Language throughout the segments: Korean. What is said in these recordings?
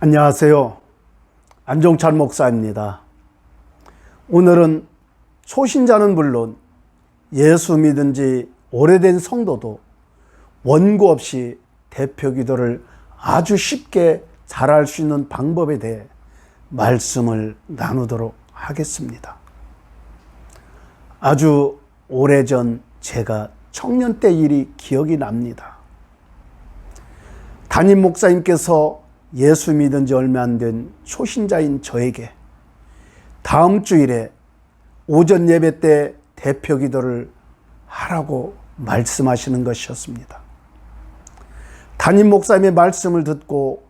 안녕하세요. 안종찬 목사입니다. 오늘은 초신자는 물론 예수 믿은 지 오래된 성도도 원고 없이 대표 기도를 아주 쉽게 잘할 수 있는 방법에 대해 말씀을 나누도록 하겠습니다. 아주 오래전 제가 청년 때 일이 기억이 납니다. 담임 목사님께서 예수 믿은 지 얼마 안 된 초신자인 저에게 다음 주일에 오전 예배 때 대표 기도를 하라고 말씀하시는 것이었습니다. 담임 목사님의 말씀을 듣고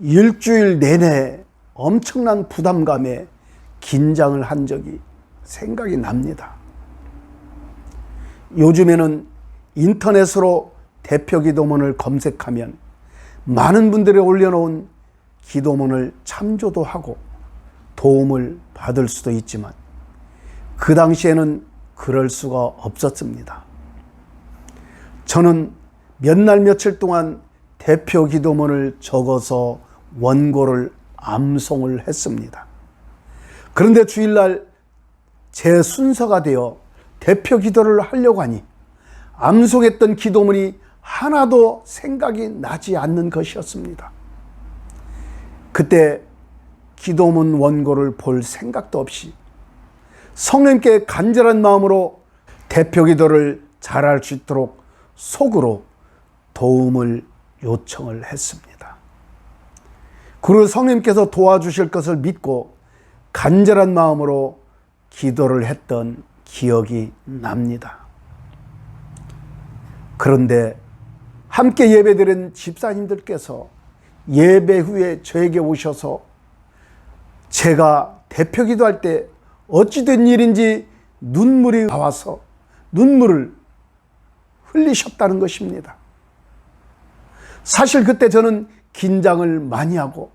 일주일 내내 엄청난 부담감에 긴장을 한 적이 생각이 납니다. 요즘에는 인터넷으로 대표 기도문을 검색하면 많은 분들이 올려놓은 기도문을 참조도 하고 도움을 받을 수도 있지만 그 당시에는 그럴 수가 없었습니다. 저는 몇 날 며칠 동안 대표 기도문을 적어서 원고를 암송을 했습니다. 그런데 주일날 제 순서가 되어 대표 기도를 하려고 하니 암송했던 기도문이 하나도 생각이 나지 않는 것이었습니다. 그때 기도문 원고를 볼 생각도 없이 성령께 간절한 마음으로 대표 기도를 잘할 수 있도록 속으로 도움을 요청을 했습니다. 그리고 성령께서 도와주실 것을 믿고 간절한 마음으로 기도를 했던 기억이 납니다. 그런데 함께 예배드린 집사님들께서 예배 후에 저에게 오셔서 제가 대표 기도할 때 어찌된 일인지 눈물이 나와서 눈물을 흘리셨다는 것입니다. 사실 그때 저는 긴장을 많이 하고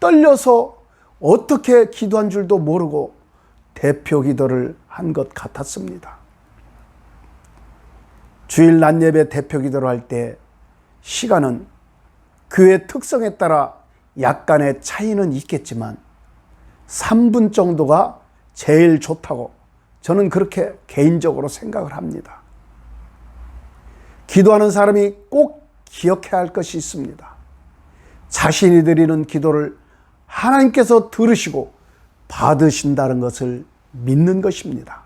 떨려서 어떻게 기도한 줄도 모르고 대표 기도를 한 것 같았습니다. 주일 낮 예배 대표 기도를 할 때 시간은 교회 특성에 따라 약간의 차이는 있겠지만 3분 정도가 제일 좋다고 저는 그렇게 개인적으로 생각을 합니다. 기도하는 사람이 꼭 기억해야 할 것이 있습니다. 자신이 드리는 기도를 하나님께서 들으시고 받으신다는 것을 믿는 것입니다.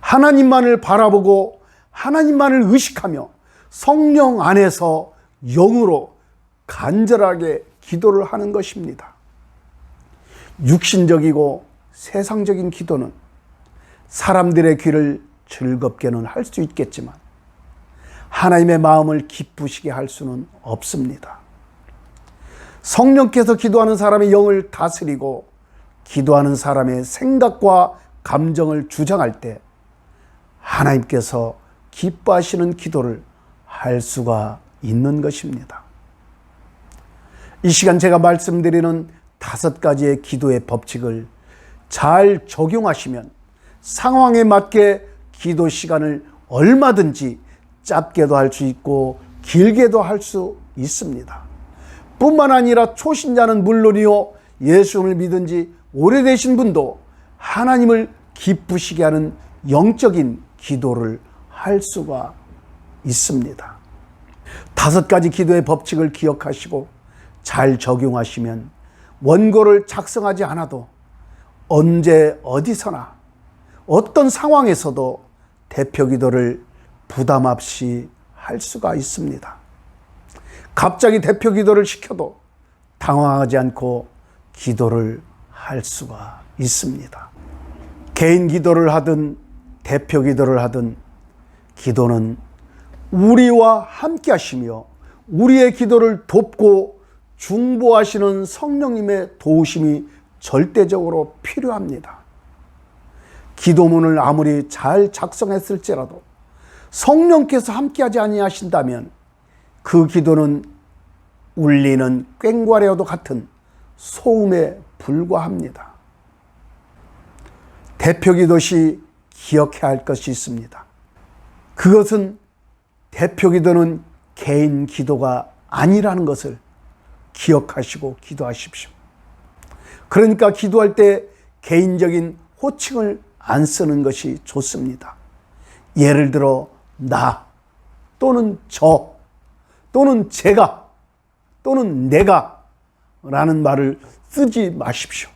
하나님만을 바라보고 하나님만을 의식하며 성령 안에서 영으로 간절하게 기도를 하는 것입니다. 육신적이고 세상적인 기도는 사람들의 귀를 즐겁게는 할 수 있겠지만 하나님의 마음을 기쁘시게 할 수는 없습니다. 성령께서 기도하는 사람의 영을 다스리고 기도하는 사람의 생각과 감정을 주장할 때 하나님께서 기뻐하시는 기도를 할 수가 있는 것입니다. 이 시간 제가 말씀드리는 다섯 가지의 기도의 법칙을 잘 적용하시면 상황에 맞게 기도 시간을 얼마든지 짧게도 할 수 있고 길게도 할 수 있습니다. 뿐만 아니라 초신자는 물론이요, 예수를 믿은 지 오래되신 분도 하나님을 기쁘시게 하는 영적인 기도를 할 수가 있습니다. 다섯 가지 기도의 법칙을 기억하시고 잘 적용하시면 원고를 작성하지 않아도 언제 어디서나 어떤 상황에서도 대표 기도를 부담 없이 할 수가 있습니다. 갑자기 대표 기도를 시켜도 당황하지 않고 기도를 할 수가 있습니다. 개인 기도를 하든 대표 기도를 하든 기도는 우리와 함께 하시며 우리의 기도를 돕고 중보하시는 성령님의 도우심이 절대적으로 필요합니다. 기도문을 아무리 잘 작성했을지라도 성령께서 함께하지 아니하신다면 그 기도는 울리는 꽹과레와도 같은 소음에 불과합니다. 대표 기도시 기억해야 할 것이 있습니다. 그것은 대표 기도는 개인 기도가 아니라는 것을 기억하시고 기도하십시오. 그러니까 기도할 때 개인적인 호칭을 안 쓰는 것이 좋습니다. 예를 들어 나 또는 저 또는 제가 또는 내가 라는 말을 쓰지 마십시오.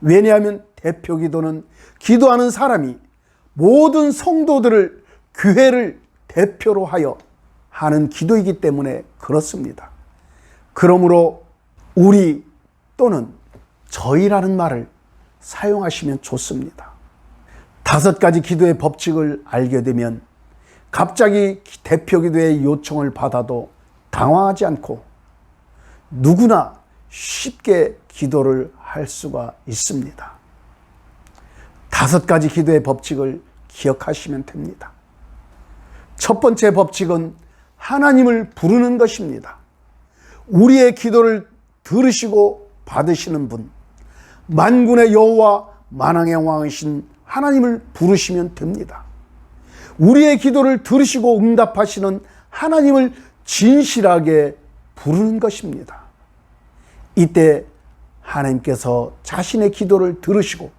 왜냐하면 대표 기도는 기도하는 사람이 모든 성도들을 교회를 대표로 하여 하는 기도이기 때문에 그렇습니다. 그러므로 우리 또는 저희라는 말을 사용하시면 좋습니다. 다섯 가지 기도의 법칙을 알게 되면 갑자기 대표 기도의 요청을 받아도 당황하지 않고 누구나 쉽게 기도를 할 수가 있습니다. 다섯 가지 기도의 법칙을 기억하시면 됩니다. 첫 번째 법칙은 하나님을 부르는 것입니다. 우리의 기도를 들으시고 받으시는 분, 만군의 여호와 만왕의 왕이신 하나님을 부르시면 됩니다. 우리의 기도를 들으시고 응답하시는 하나님을 진실하게 부르는 것입니다. 이때 하나님께서 자신의 기도를 들으시고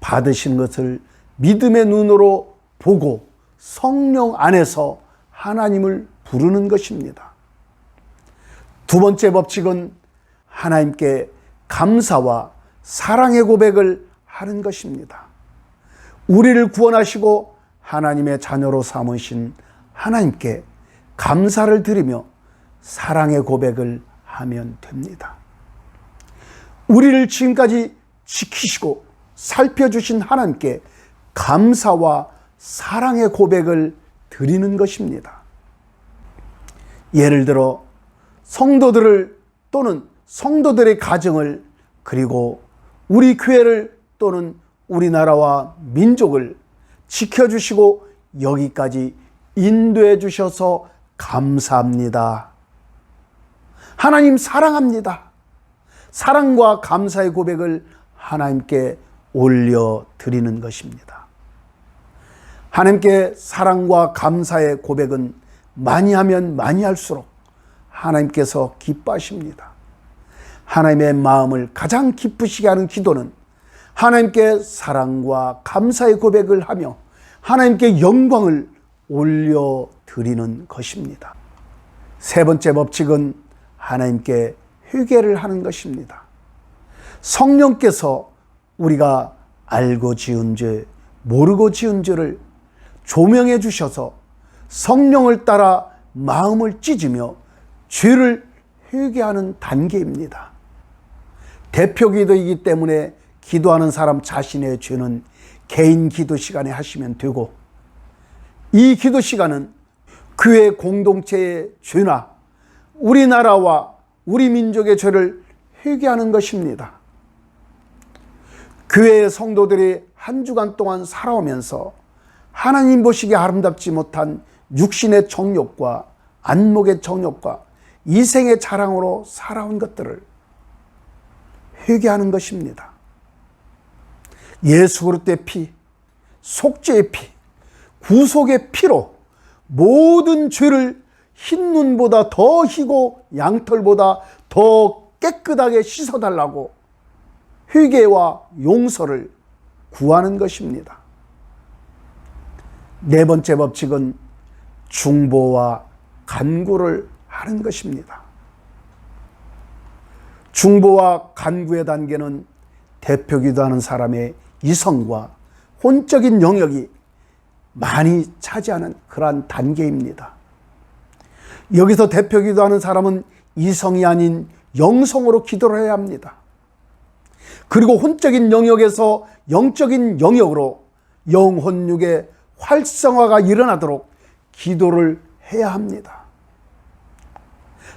받으신 것을 믿음의 눈으로 보고 성령 안에서 하나님을 부르는 것입니다. 두 번째 법칙은 하나님께 감사와 사랑의 고백을 하는 것입니다. 우리를 구원하시고 하나님의 자녀로 삼으신 하나님께 감사를 드리며 사랑의 고백을 하면 됩니다. 우리를 지금까지 지키시고 살펴주신 하나님께 감사와 사랑의 고백을 드리는 것입니다. 예를 들어 성도들을 또는 성도들의 가정을 그리고 우리 교회를 또는 우리나라와 민족을 지켜주시고 여기까지 인도해 주셔서 감사합니다. 하나님 사랑합니다. 사랑과 감사의 고백을 하나님께 올려드리는 것입니다. 하나님께 사랑과 감사의 고백은 많이 하면 많이 할수록 하나님께서 기뻐하십니다. 하나님의 마음을 가장 기쁘시게 하는 기도는 하나님께 사랑과 감사의 고백을 하며 하나님께 영광을 올려드리는 것입니다. 세 번째 법칙은 하나님께 회개를 하는 것입니다. 성령께서 우리가 알고 지은 죄, 모르고 지은 죄를 조명해 주셔서 성령을 따라 마음을 찢으며 죄를 회개하는 단계입니다. 대표 기도이기 때문에 기도하는 사람 자신의 죄는 개인 기도 시간에 하시면 되고 이 기도 시간은 교회 공동체의 죄나 우리나라와 우리 민족의 죄를 회개하는 것입니다. 교회의 성도들이 한 주간 동안 살아오면서 하나님 보시기에 아름답지 못한 육신의 정욕과 안목의 정욕과 이생의 자랑으로 살아온 것들을 회개하는 것입니다. 예수 그리스도의 피, 속죄의 피, 구속의 피로 모든 죄를 흰 눈보다 더 희고 양털보다 더 깨끗하게 씻어달라고 회개와 용서를 구하는 것입니다. 네 번째 법칙은 중보와 간구를 하는 것입니다. 중보와 간구의 단계는 대표 기도하는 사람의 이성과 혼적인 영역이 많이 차지하는 그러한 단계입니다. 여기서 대표 기도하는 사람은 이성이 아닌 영성으로 기도를 해야 합니다. 그리고 혼적인 영역에서 영적인 영역으로 영혼육의 활성화가 일어나도록 기도를 해야 합니다.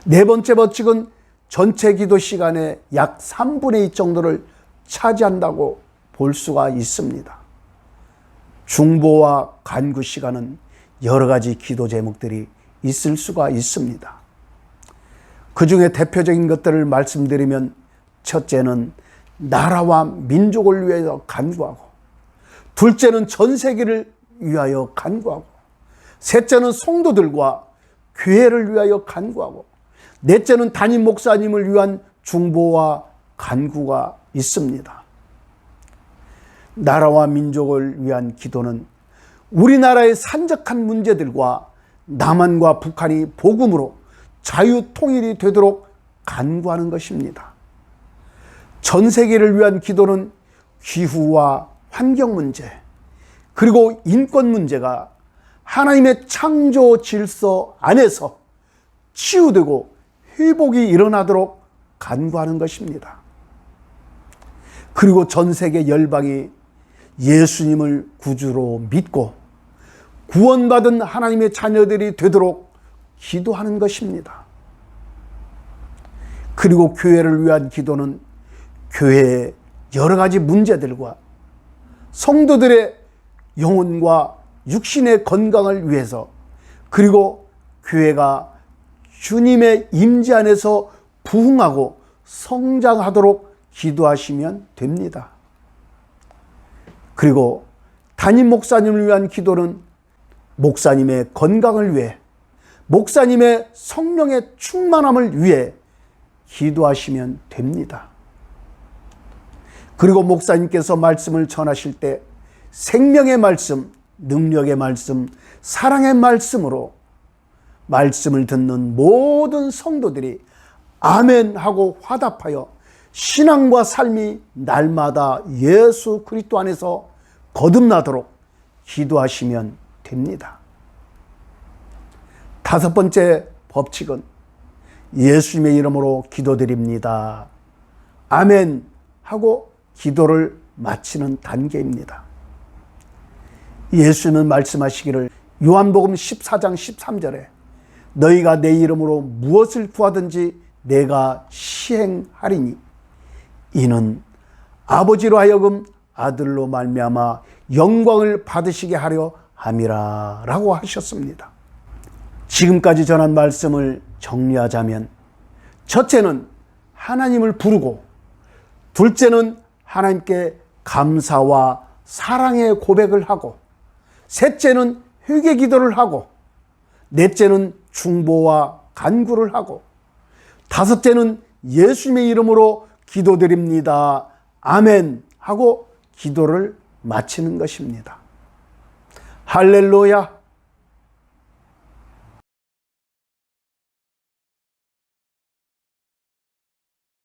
네 번째 법칙은 전체 기도 시간의 약 3분의 2 정도를 차지한다고 볼 수가 있습니다. 중보와 간구 시간은 여러 가지 기도 제목들이 있을 수가 있습니다. 그 중에 대표적인 것들을 말씀드리면 첫째는 나라와 민족을 위하여 간구하고 둘째는 전 세계를 위하여 간구하고 셋째는 성도들과 교회를 위하여 간구하고 넷째는 담임 목사님을 위한 중보와 간구가 있습니다. 나라와 민족을 위한 기도는 우리나라의 산적한 문제들과 남한과 북한이 복음으로 자유 통일이 되도록 간구하는 것입니다. 전 세계를 위한 기도는 기후와 환경 문제, 그리고 인권 문제가 하나님의 창조 질서 안에서 치유되고 회복이 일어나도록 간구하는 것입니다. 그리고 전 세계 열방이 예수님을 구주로 믿고 구원받은 하나님의 자녀들이 되도록 기도하는 것입니다. 그리고 교회를 위한 기도는 교회의 여러 가지 문제들과 성도들의 영혼과 육신의 건강을 위해서 그리고 교회가 주님의 임재 안에서 부흥하고 성장하도록 기도하시면 됩니다. 그리고 담임 목사님을 위한 기도는 목사님의 건강을 위해 목사님의 성령의 충만함을 위해 기도하시면 됩니다. 그리고 목사님께서 말씀을 전하실 때 생명의 말씀, 능력의 말씀, 사랑의 말씀으로 말씀을 듣는 모든 성도들이 아멘 하고 화답하여 신앙과 삶이 날마다 예수 그리스도 안에서 거듭나도록 기도하시면 됩니다. 다섯 번째 법칙은 예수님의 이름으로 기도드립니다. 아멘 하고 기도를 마치는 단계입니다. 예수는 말씀하시기를 요한복음 14장 13절에 너희가 내 이름으로 무엇을 구하든지 내가 시행하리니 이는 아버지로 하여금 아들로 말미암아 영광을 받으시게 하려 함이라라고 하셨습니다. 지금까지 전한 말씀을 정리하자면 첫째는 하나님을 부르고 둘째는 하나님께 감사와 사랑의 고백을 하고 셋째는 회개 기도를 하고 넷째는 중보와 간구를 하고 다섯째는 예수님의 이름으로 기도드립니다. 아멘 하고 기도를 마치는 것입니다. 할렐루야.